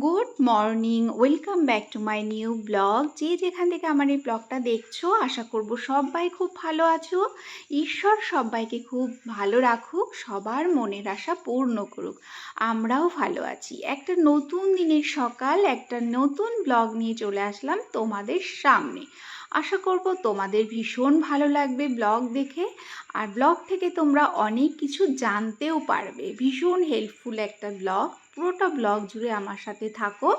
Good morning, welcome back to my new blog. যে যেখান থেকে আমার এই ব্লগটা দেখছ, আশা করব সবাই খুব ভালো আছো। ঈশ্বর সবাইকে খুব ভালো রাখুক, সবার মনের আশা পূর্ণ করুক। আমরাও ভালো আছি। একটা নতুন দিনের সকাল, একটা নতুন ব্লগ নিয়ে চলে আসলাম তোমাদের সামনে। আশা করব তোমাদের ভীষণ ভালো লাগবে ব্লগ দেখে। আর ব্লগ থেকে তোমরা অনেক কিছু জানতেও পারবে। ভীষণ হেল্পফুল একটা ব্লগ। পুরোটা ব্লগ জুড়ে আমার সাথে থাকো,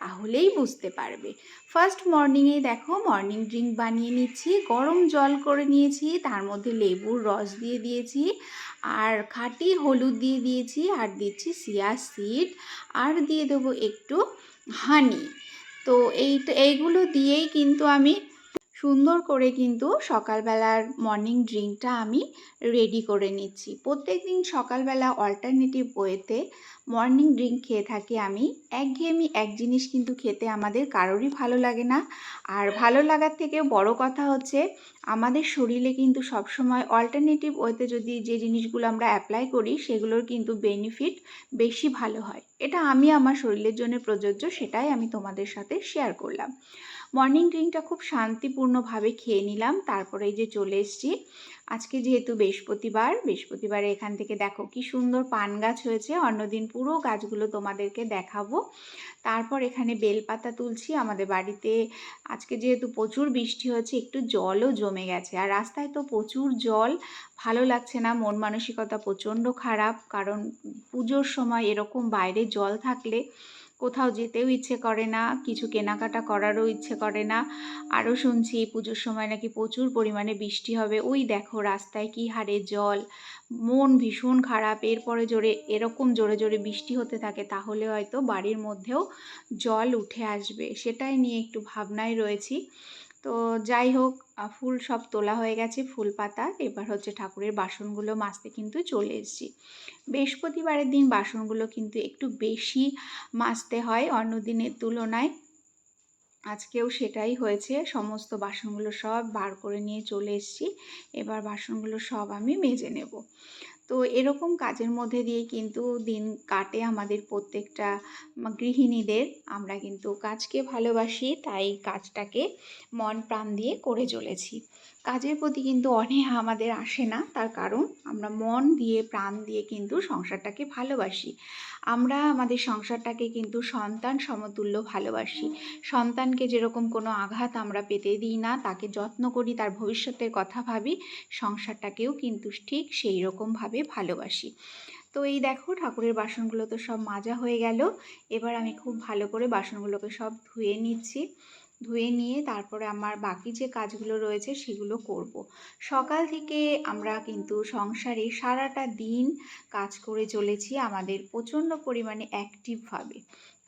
তাহলেই বুঝতে পারবে। ফার্স্ট মর্নিংয়ে দেখো মর্নিং ড্রিঙ্ক বানিয়ে নিচ্ছি, গরম জল করে নিয়েছি, তার মধ্যে লেবুর রস দিয়ে দিয়েছি, আর খাটি হলুদ দিয়ে দিয়েছি, আর দিচ্ছি সিয়া সিড, আর দিয়ে দেবো একটু হানি। তো এই, এইগুলো দিয়েই কিন্তু আমি সুন্দর করে কিন্তু সকালবেলার মর্নিং ড্রিঙ্কটা আমি রেডি করে নিচ্ছি। প্রত্যেক দিন সকালবেলা অল্টারনেটিভ ওয়েতে মর্নিং ড্রিঙ্ক খেয়ে থাকি আমি। একঘেয়েমি এক জিনিস কিন্তু খেতে আমাদের কারোরই ভালো লাগে না। আর ভালো লাগার থেকেও বড় কথা হচ্ছে, আমাদের শরীরে কিন্তু সবসময় অল্টারনেটিভ ওয়েতে যদি যে জিনিসগুলো আমরা অ্যাপ্লাই করি, সেগুলোর কিন্তু বেনিফিট বেশি ভালো হয়। এটা আমি আমার শরীরের জন্য প্রযোজ্য, সেটাই আমি তোমাদের সাথে শেয়ার করলাম। মর্নিং ড্রিঙ্কটা খুব শান্তিপূর্ণভাবে খেয়ে নিলাম, তারপরে এই যে চলে এসছি। আজকে যেহেতু বৃহস্পতিবার, বৃহস্পতিবারে এখান থেকে দেখো কি সুন্দর পান গাছ হয়েছে, অন্যদিন পুরো গাছগুলো তোমাদেরকে দেখাবো। তারপর এখানে বেলপাতা তুলছি, আমাদের বাড়িতে আজকে যেহেতু প্রচুর বৃষ্টি হয়েছে, একটু জলও জমে গেছে। আর রাস্তায় তো প্রচুর জল, ভালো লাগছে না, মন মানসিকতা প্রচণ্ড খারাপ, কারণ পুজোর সময় এরকম বাইরে জল থাকলে কোথাও যেতেও ইচ্ছে করে না, কিছু কেনাকাটা করারও ইচ্ছে করে না। আরও শুনছি পুজোর সময় নাকি প্রচুর পরিমাণে বৃষ্টি হবে। ওই দেখো রাস্তায় কি হারে জল। মন ভীষণ খারাপ। এরপরে জোরে, এরকম জোরে জোরে বৃষ্টি হতে থাকে, তাহলে হয়তো বাড়ির মধ্যেও জল উঠে আসবে। সেটাই নিয়ে একটু ভাবনায় রয়েছি। তো যাই হোক ফুল সব তোলা হয়ে গেছে, ফুল পাতা। এবার হচ্ছে ঠাকুরের বাসনগুলো মাজতে কিন্তু চলে এসেছি। বৃহস্পতিবারের দিন বাসনগুলো কিন্তু একটু বেশি মাজতে হয় অন্য দিনের তুলনায়। আজকেও সেটাই হয়েছে, সমস্ত বাসনগুলো সব বার করে নিয়ে চলে এসেছি। এবার বাসনগুলো সব আমি মেজে নেব। তো এরকম কাজের মধ্যে দিয়ে কিন্তু দিন কাটে আমাদের প্রত্যেকটা গৃহিণীদের। আমরা কিন্তু কাজকে ভালোবাসি, তাই কাজটাকে মন প্রাণ দিয়ে করে চলেছি। কাজের প্রতি কিন্তু অনেক আমাদের আসে না, তার কারণ আমরা মন দিয়ে, প্রাণ দিয়ে কিন্তু সংসারটাকে ভালোবাসি। আমরা আমাদের সংসারটাকে কিন্তু সন্তান সমতুল্য ভালোবাসি। সন্তানকে যেরকম কোনো আঘাত আমরা পেতে দিই না, তাকে যত্ন করি, তার ভবিষ্যতের কথা ভাবি, সংসারটাকেও কিন্তু ঠিক সেই রকমভাবে ভালোবাসি। তো এই দেখো, ঠাকুরের বাসনগুলো তো সব মাজা হয়ে গেল। এবার আমি খুব ভালো করে বাসনগুলোকে সব ধুয়ে নিচ্ছি। ধুয়ে নিয়ে তারপরে আমার বাকি যে কাজগুলো রয়েছে সেগুলো করব। সকাল থেকে আমরা কিন্তু সংসারে সারাটা দিন কাজ করে চলেছি আমাদের প্রচণ্ড পরিমাণে অ্যাক্টিভভাবে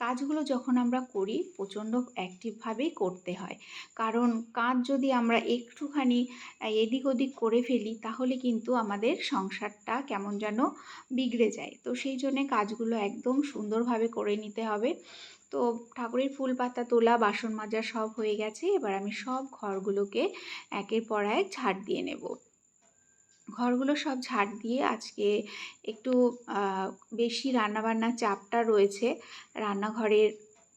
কাজগুলো যখন আমরা করি প্রচণ্ড অ্যাক্টিভভাবেই করতে হয়। কারণ কাজ যদি আমরা একটুখানি এদিক ওদিক করে ফেলি তাহলে কিন্তু আমাদের সংসারটা কেমন যেন বিগড়ে যায়। তো সেই জন্যে কাজগুলো একদম সুন্দরভাবে করে নিতে হবে। তো ঠাকুরের ফুল পাতা তোলা, বাসন মাজা সব হয়ে গেছে। এবার আমি সব ঘরগুলোকে একের পর এক ঝাড় দিয়ে নেব। ঘরগুলো সব ঝাড় দিয়ে আজকে একটু বেশি রান্নাবান্নার চাপটা রয়েছে। রান্নাঘরের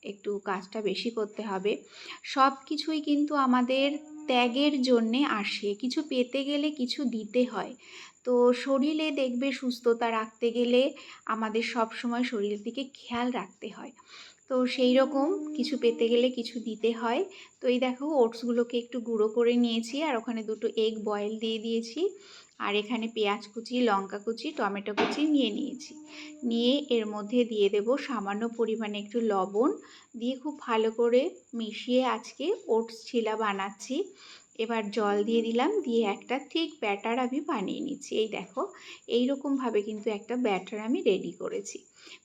একটু কাজটা বেশি করতে হবে। সব কিছুই কিন্তু আমাদের ত্যাগের জন্যে আসে। কিছু পেতে গেলে কিছু দিতে হয়। তো শরীরে দেখবে সুস্থতা রাখতে গেলে আমাদের সব সময় শরীরের দিকে খেয়াল রাখতে হয়। তো সেই রকম কিছু পেতে গেলে কিছু দিতে হয়। তো এই দেখো ওটসগুলোকে একটু গুঁড়ো করে নিয়েছি আর ওখানে দুটো এগ বয়েল দিয়ে দিয়েছি। আর এখানে পেঁয়াজ কুচি, লঙ্কা কুচি, টমেটো কুচি নিয়ে নিয়েছি। নিয়ে এর মধ্যে দিয়ে দেব সামান্য পরিমাণে একটু লবণ। দিয়ে খুব ভালো করে মিশিয়ে আজকে ওটস ছিলা বানাচ্ছি। এবার জল দিয়ে দিলাম, দিয়ে একটা ঠিক ব্যাটার আমি বানিয়ে নিচ্ছি। এই দেখো এই রকমভাবে কিন্তু একটা ব্যাটার আমি রেডি করেছি।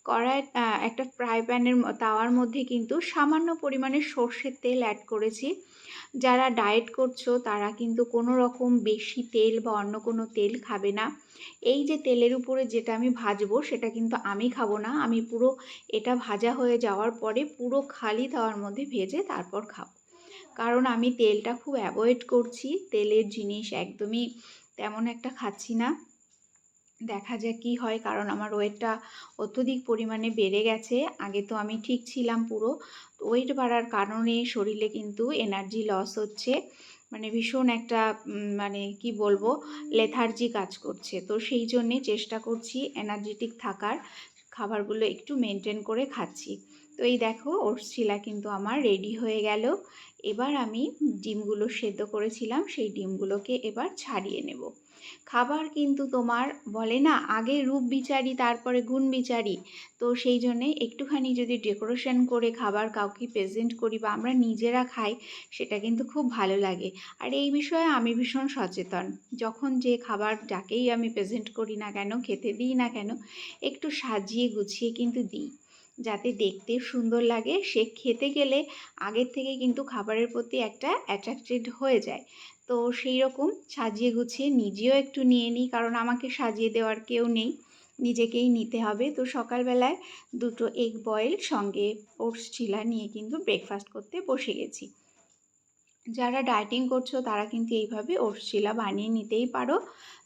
কড়াই একটা ফ্রাই প্যানের তাওয়ার মধ্যে কিন্তু সামান্য পরিমাণে সর্ষের তেল অ্যাড করেছি। যারা ডায়েট করছ, তারা কিন্তু কোনো রকম বেশি তেল বা অন্য কোনো তেল খাবে না। এই যে তেলের উপরে যেটা আমি ভাজবো, সেটা কিন্তু আমি খাব না। আমি পুরো এটা ভাজা হয়ে যাওয়ার পরে পুরো খালি তাওয়ার মধ্যে ভেজে তারপর খাব। কারণ আমি তেলটা খুব অ্যাভয়েড করছি। তেলের জিনিস একদমই তেমন একটা খাচ্ছি না। দেখা যাক কী হয়, কারণ আমার ওয়েটটা অত্যধিক পরিমাণে বেড়ে গেছে। আগে তো আমি ঠিক ছিলাম পুরো। ওয়েট বাড়ার কারণে শরীরে কিন্তু এনার্জি লস হচ্ছে। মানে ভীষণ একটা মানে কি বলব লেথার্জি কাজ করছে। তো সেই জন্যে চেষ্টা করছি এনার্জেটিক থাকার। খাবারগুলো একটু মেনটেন করে খাচ্ছি। তো এই দেখো ওটস শিলা কিন্তু আমার রেডি হয়ে গেল। এবার আমি ডিমগুলো সেদ্ধ করেছিলাম, সেই ডিমগুলোকে এবার ছাড়িয়ে নেব। খাবার কিন্তু তোমার বলে না, আগে রূপ বিচারি, তারপরে গুণ বিচারি। তো সেই জন্যে একটুখানি যদি ডেকোরেশন করে খাবার কাউকে প্রেজেন্ট করি বা আমরা নিজেরা খাই, সেটা কিন্তু খুব ভালো লাগে। আর এই বিষয়ে আমি ভীষণ সচেতন। যখন যে খাবার যাকেই আমি প্রেজেন্ট করি না কেন, খেতে দিই না কেন, একটু সাজিয়ে গুছিয়ে কিন্তু দিই। যাতে দেখতে সুন্দর লাগে, সে খেতে গেলে আগের থেকে কিন্তু খাবারের প্রতি একটা অ্যাট্রাক্টেড হয়ে যায়। তো সেই রকম সাজিয়ে গুছিয়ে নিজেও একটু নিয়ে নিই, কারণ আমাকে সাজিয়ে দেওয়ার কেউ নেই, নিজেকেই নিতে হবে। তো সকালবেলায় দুটো এগ বয়েল সঙ্গে ওটস চিলা নিয়ে কিন্তু ব্রেকফাস্ট করতে বসে গেছি। যারা ডায়েটিং করছ তারা কিন্তু এইভাবে ওটস চিলা বানিয়ে নিতেই পারো।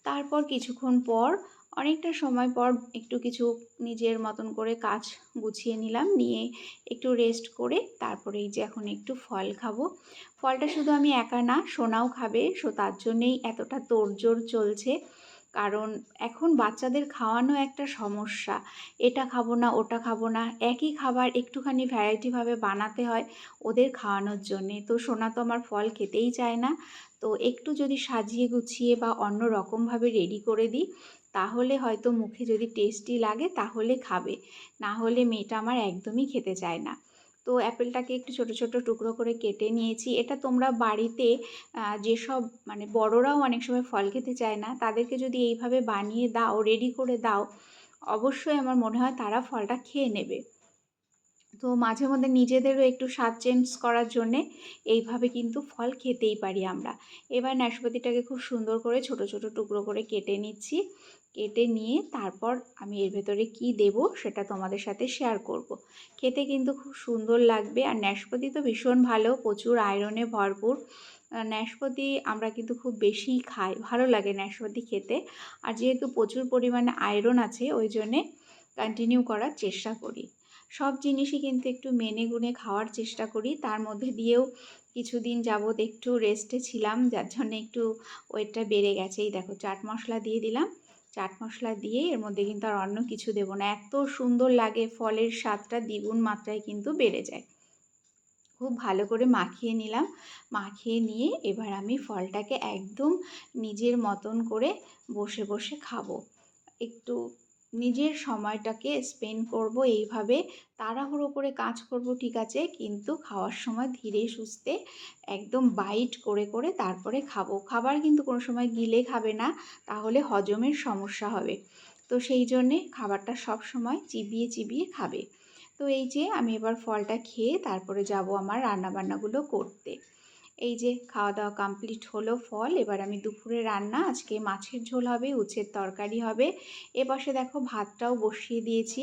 তারপর কিছুক্ষণ পর অনেকটা সময় পর একটু কিছু নিজের মতন করে কাজ গুছিয়ে নিলাম। নিয়ে একটু রেস্ট করে তারপরে এই যে এখন একটু ফল খাব। ফলটা শুধু আমি একা না, সোনাও খাবে। সো তার জন্যেই এতটা তোড়জোড় চলছে। কারণ এখন বাচ্চাদের খাওয়ানো একটা সমস্যা। এটা খাব না, ওটা খাব না। একই খাবার একটুখানি ভ্যারাইটিভাবে বানাতে হয় ওদের খাওয়ানোর জন্যে। তো সোনা তো আমার ফল খেতেই চায় না। তো একটু যদি সাজিয়ে গুছিয়ে বা অন্য রকমভাবে রেডি করে দিই তাহলে হয়তো মুখে যদি টেস্টি লাগে তাহলে খাবে। না হলে মেয়েটা আমার একদমই খেতে চায় না। তো অ্যাপেলটাকে একটু ছোট ছোট টুকরো করে কেটে নিয়েছি। এটা তোমরা বাড়িতে যেসব মানে বড়রাও অনেক সময় ফল খেতে চায় না, তাদেরকে যদি এইভাবে বানিয়ে দাও রেডি করে দাও, অবশ্যই আমার মনে হয় তারা ফলটা খেয়ে নেবে। তো মাঝে মধ্যে নিজেদেরও একটু স্বাদ চেঞ্জ করার জন্যে এইভাবে কিন্তু ফল খেতেই পারি আমরা। এবার নাশপাতিটাকে খুব সুন্দর করে ছোট ছোট টুকরো করে কেটে নিচ্ছি। কেটে নিয়ে তারপর আমি এর ভেতরে কি দেব সেটা তোমাদের সাথে শেয়ার করব। খেতে কিন্তু খুব সুন্দর লাগবে আর নাশপাতি তো ভীষণ ভালো, প্রচুর আয়রনে ভরপুর। নাশপাতি আমরা কিন্তু খুব বেশিই খাই, ভালো লাগে নাশপাতি খেতে। আর যেহেতু প্রচুর পরিমাণে আয়রন আছে, ওই জন্যে কন্টিনিউ করার চেষ্টা করি। সব জিনিসই কিন্তু একটু মেনে গুনে খাওয়ার চেষ্টা করি। তার মধ্যে দিয়েও কিছুদিন যাবৎ একটু রেস্টে ছিলাম, যার জন্য একটু ওয়েটটা বেড়ে গেছে। এই দেখো, চাট মশলা দিয়ে দিলাম। চাট মশলা দিয়ে এর মধ্যে কিন্তু আর অন্য কিছু দেব না। এত সুন্দর লাগে, ফলের স্বাদটা দ্বিগুণ মাত্রায় কিন্তু বেড়ে যায়। খুব ভালো করে মাখিয়ে নিলাম। মাখিয়ে নিয়ে এবার আমি ফলটাকে একদম নিজের মতন করে বসে বসে খাব। একটু নিজের সময়টাকে স্পেন্ড করব এইভাবে, তাড়াহুড়ো করে কাজ করব, ঠিক আছে, কিন্তু খাওয়ার সময় ধীরে সুস্থে একদম বাইট করে করে তারপরে খাব। খাবার কিন্তু কোনো সময় গিলে খাবে না, তাহলে হজমের সমস্যা হবে। তো সেই জন্যে খাবারটা সব সময় চিবিয়ে চিবিয়ে খাবে। তো এই যে আমি এবার ফলটা খেয়ে তারপরে যাব আমার রান্নাবান্নাগুলো করতে। এই যে খাওয়া দাওয়া কমপ্লিট হলো ফল, এবার আমি দুপুরে রান্না, আজকে মাছের ঝোল হবে, উচ্ছের তরকারি হবে। এ পাশে দেখো ভাতটাও বসিয়ে দিয়েছি।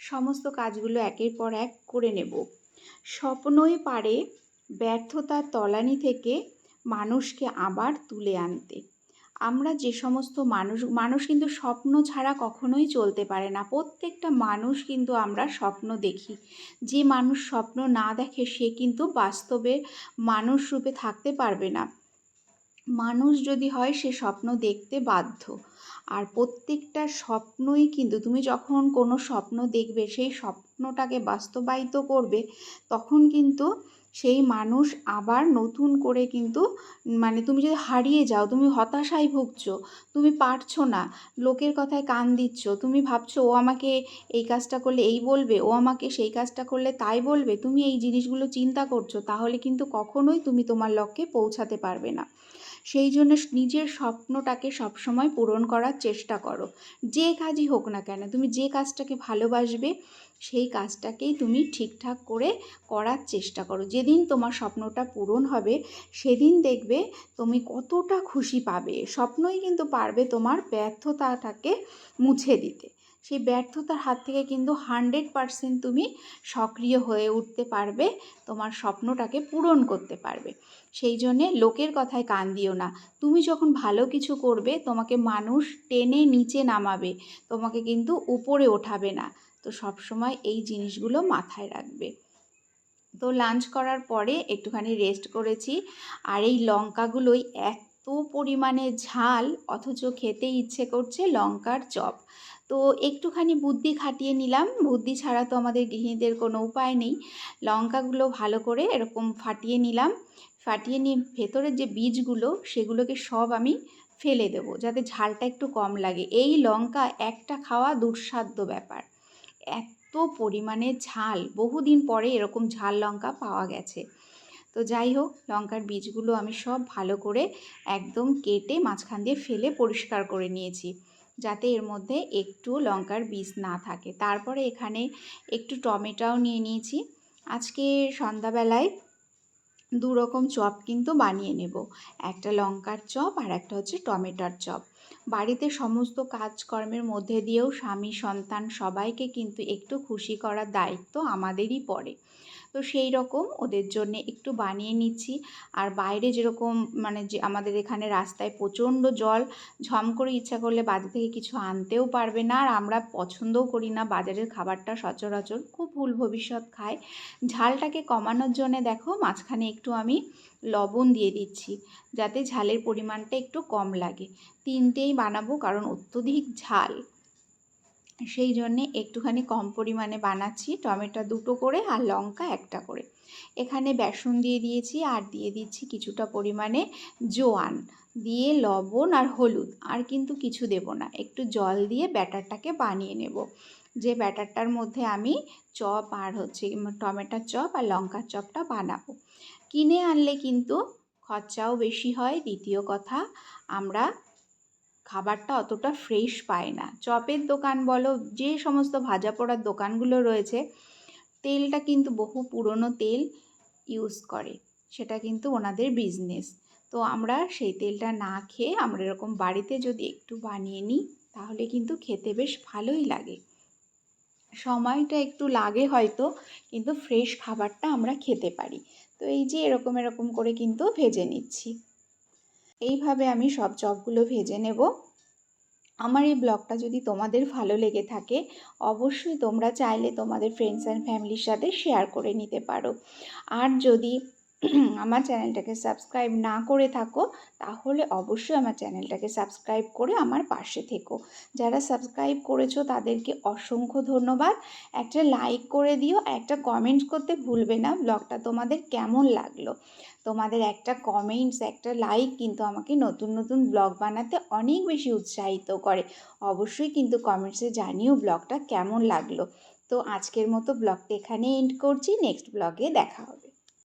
সমস্ত কাজগুলো একের পর এক করে নেব। স্বপ্নই পারে ব্যর্থতার তলানি থেকে মানুষকে আবার তুলে আনতে। আমরা যে সমস্ত মানুষ মানুষ কিন্তু স্বপ্ন ছাড়া কখনোই চলতে পারে না। প্রত্যেকটা মানুষ কিন্তু আমরা স্বপ্ন দেখি। যে মানুষ স্বপ্ন না দেখে সে কিন্তু বাস্তবে মানুষ রূপে থাকতে পারবে না। মানুষ যদি হয় সে স্বপ্ন দেখতে বাধ্য। আর প্রত্যেকটা স্বপ্নই কিন্তু তুমি যখন কোনো স্বপ্ন দেখবে সেই স্বপ্নটাকে বাস্তবায়িত করবে, তখন কিন্তু সেই মানুষ আবার নতুন করে কিন্তু মানে তুমি যদি হারিয়ে যাও, তুমি হতাশায় ভুগছো, তুমি পারছ না, লোকের কথায় কান দিচ্ছ, তুমি ভাবছ, ও আমাকে এই কাজটা করলে এই বলবে, ও আমাকে সেই কাজটা করলে তাই বলবে, তুমি এই জিনিসগুলো চিন্তা করছ, তাহলে কিন্তু কখনোই তুমি তোমার লক্ষ্যে পৌঁছাতে পারবে না। সেই জন্য নিজের স্বপ্নটাকে সবসময় পূরণ করার চেষ্টা করো। যে কাজই হোক না কেন, তুমি যে কাজটাকে ভালোবাসবে, সেই কাজটাকেই তুমি ঠিকঠাক করে করার চেষ্টা করো। যেদিন তোমার স্বপ্নটা পূরণ হবে, সেদিন দেখবে তুমি কতটা খুশি পাবে। স্বপ্নই কিন্তু পারবে তোমার ব্যর্থতাটাকে মুছে দিতে। সেই ব্যর্থতার হাত থেকে কিন্তু হান্ড্রেড পারসেন্ট তুমি সক্রিয় হয়ে উঠতে পারবে, তোমার স্বপ্নটাকে পূরণ করতে পারবে। সেই জন্যে লোকের কথায় কান দিও না। তুমি যখন ভালো কিছু করবে, তোমাকে মানুষ টেনে নিচে নামাবে, তোমাকে কিন্তু উপরে ওঠাবে না। তো সবসময় এই জিনিসগুলো মাথায় রাখবে। তো লাঞ্চ করার পরে একটুখানি রেস্ট করেছি, আর এই লঙ্কাগুলোই এত পরিমাণে ঝাল, অথচ খেতে ইচ্ছে করছে লঙ্কার চপ। তো একটুখানি বুদ্ধি খাটিয়ে নিলাম। বুদ্ধি ছাড়া তো আমাদের গৃহিণীদের কোনো উপায় নেই। লঙ্কাগুলো ভালো করে এরকম ফাটিয়ে নিলাম। ফাটিয়ে নিয়ে ভেতরের যে বীজগুলো, সেগুলোকে সব আমি ফেলে দেবো যাতে ঝালটা একটু কম লাগে। এই লঙ্কা একটা খাওয়া দুঃসাধ্য ব্যাপার। এত পরিমাণে ঝাল, বহুদিন পরে এরকম ঝাল লঙ্কা পাওয়া গেছে। তো যাই হোক, লঙ্কার বীজগুলো আমি সব ভালো করে একদম কেটে মাঝখান দিয়ে ফেলে পরিষ্কার করে নিয়েছি। যাতে এর মধ্যে একটু লঙ্কার বীজ না থাকে। তারপরে এখানে একটু টমেটাও নিয়ে নিয়েছি। আজকে সন্ধ্যাবেলায় দু রকম চপ কিন্তু বানিয়ে নেব। একটা লঙ্কার চপ আর একটা হচ্ছে টমেটোর চপ। বাড়িতে সমস্ত কাজকর্মের মধ্যে দিয়েও স্বামী, সন্তান সবাইকে কিন্তু একটু খুশি করার দায়িত্ব আমাদেরই পড়ে। তো সেই রকম ওদের জন্যে একটু বানিয়ে নিচ্ছি। আর বাইরে যেরকম মানে যে আমাদের এখানে রাস্তায় প্রচণ্ড জল, ঝম করে ইচ্ছা করলে বাজার থেকে কিছু আনতেও পারবে না। আর আমরা পছন্দও করি না, বাজারের খাবারটা সচরাচর খুব ভুল ভবিষ্যৎ খায়। ঝালটাকে কমানোর জন্যে দেখো, মাঝখানে একটু আমি লবণ দিয়ে দিচ্ছি, যাতে ঝালের পরিমাণটা একটু কম লাগে। তিনটেই বানাবো কারণ অত্যধিক ঝাল। সেই জন্যে একটুখানি কম পরিমাণে বানাচ্ছি, টমেটো দুটো করে আর লঙ্কা একটা করে। এখানে বেসন দিয়ে দিয়েছি আর দিয়ে দিচ্ছি কিছুটা পরিমাণে জোয়ান। দিয়ে লবণ আর হলুদ, আর কিন্তু কিছু দেব না। একটু জল দিয়ে ব্যাটারটাকে বানিয়ে নেব। যে ব্যাটারটার মধ্যে আমি চপ আর হচ্ছে টমেটোর চপ আর লঙ্কার চপটা বানাবো। কিনে আনলে কিন্তু খরচাও বেশি হয়। দ্বিতীয় কথা, আমরা খাবারটা অতটা ফ্রেশ পায় না। চপের দোকান বলো, যে সমস্ত ভাজা পোড়ার দোকানগুলো রয়েছে, তেলটা কিন্তু বহু পুরনো তেল ইউজ করে। সেটা কিন্তু ওনাদের বিজনেস তো আমরা সেই তেলটা না খেয়ে আমরা এরকম বাড়িতে যদি একটু বানিয়ে নিই, তাহলে কিন্তু খেতে বেশ ভালোই লাগে। সময়টা একটু লাগে হয়তো, কিন্তু ফ্রেশ খাবারটা আমরা খেতে পারি। তো এই যে এরকম এরকম করে কিন্তু ভেজে নিচ্ছি। এইভাবে আমি সব চপগুলো ভেজে নেব। আমার এই ব্লগটা যদি তোমাদের ভালো লেগে থাকে, অবশ্যই তোমরা চাইলে তোমাদের ফ্রেন্ডস অ্যান্ড ফ্যামিলির সাথে শেয়ার করে নিতে পারো। আর যদি আমার চ্যানেলটাকে সাবস্ক্রাইব না করে থাকো, তাহলে অবশ্যই আমার চ্যানেলটাকে সাবস্ক্রাইব করে আমার পাশে থেকো। যারা সাবস্ক্রাইব করেছ, তাদেরকে অসংখ্য ধন্যবাদ। একটা লাইক করে দিও, একটা কমেন্ট করতে ভুলবে না। ব্লগটা তোমাদের কেমন লাগল? তোমাদের একটা কমেন্টস একটা লাইক কিন্তু আমাকে নতুন নতুন ব্লগ বানাতে অনেক বেশি উৎসাহিত করে। অবশ্যই কিন্তু কমেন্টসে জানিও ব্লগটা কেমন লাগল। তো আজকের মতো ব্লগটা এখানে এন্ড করছি। নেক্সট ব্লগে দেখা হবে।